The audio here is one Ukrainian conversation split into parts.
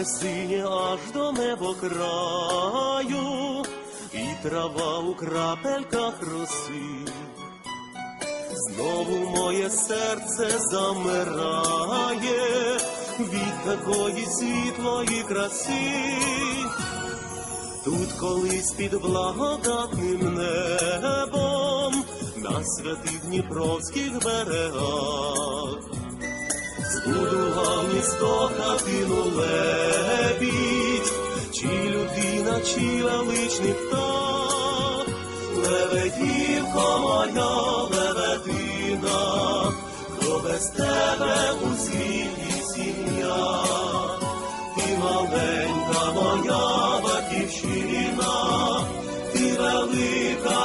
море синє аж до небо краю, і трава у крапельках роси, знову моє серце замирає від такої світлої краси, тут колись під благодатним небом на святих Дніпровських берегах збудував місто хатину лебідь, чи людина, чи величний птах, лебедівко моя лебедина, хто без тебе у світі сім'я, ти маленька моя батьківщина, ти велика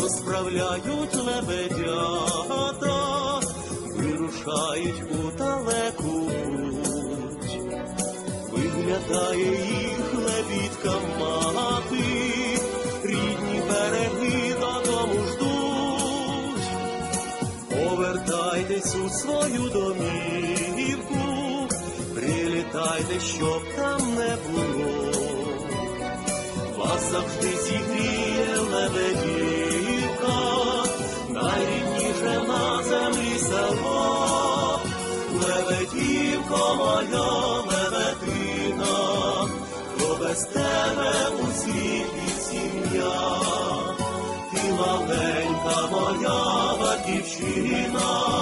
розправляють лебедята, вирушають у далеку путь. Виглядає їх лебідка мати, рідні береги додому ждуть. Повертайтесь у свою домівку, прилітайте, щоб там не було. Завжди зігріє лебедівка, село. Лебедівко моя лебедина, хто без тебе у світі сім'я. Ти маленька моя батьківщина.